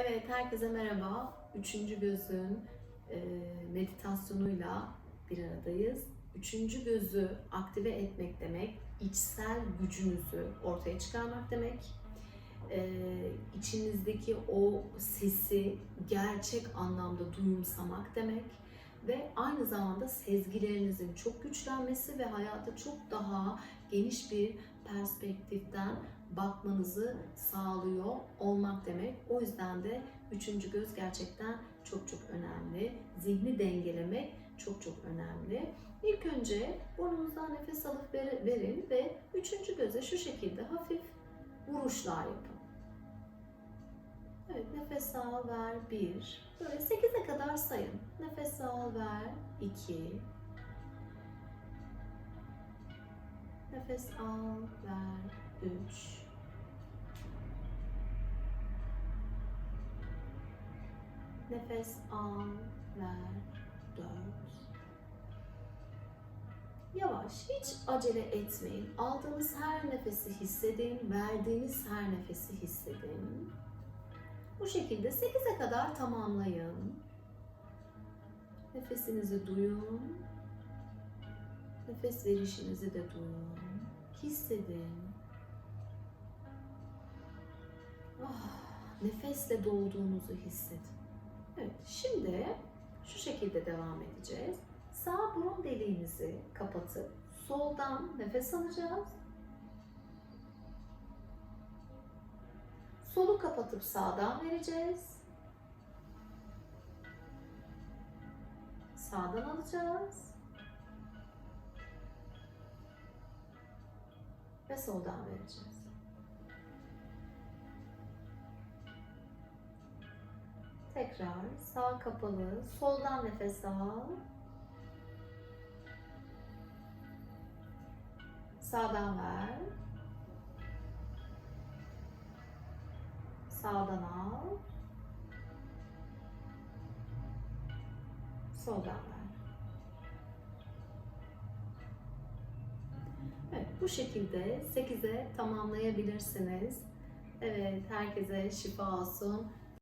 Evet, herkese merhaba. Üçüncü gözün e, meditasyonuyla bir aradayız. Üçüncü gözü aktive etmek demek, içsel gücünüzü ortaya çıkarmak demek. E, içinizdeki o sesi gerçek anlamda duyumsamak demek ve aynı zamanda sezgilerinizin çok güçlenmesi ve hayata çok daha geniş bir perspektiften bakmanızı sağlıyor olmak demek. O yüzden de üçüncü göz gerçekten çok çok önemli. Zihni dengelemek çok çok önemli. İlk önce burnunuzdan nefes alıp ver- verin ve üçüncü göze şu şekilde hafif vuruşlar yapın. Evet, nefes al, ver, bir. Böyle 8'e kadar sayın. Nefes al, ver, iki. Nefes al, ver, üç. Nefes al, ver, dört. Yavaş, hiç acele etmeyin. Aldığınız her nefesi hissedin, verdiğiniz her nefesi hissedin. Bu şekilde 8'e kadar tamamlayın. Nefesinizi duyun. Nefes verişinizi de duyun. Hissedin. Ah, nefesle dolduğunuzu hissedin. Evet, şimdi şu şekilde devam edeceğiz. Sağ burun deliğimizi kapatıp soldan nefes alacağız. Solu kapatıp sağdan vereceğiz. Sağdan alacağız. Ve soldan vereceğiz. Tekrar sağ kapalı, soldan nefes al. Sağdan ver. Sağdan al. Soldan ver. Evet, bu şekilde 8'e tamamlayabilirsiniz. Evet, herkese şifa olsun.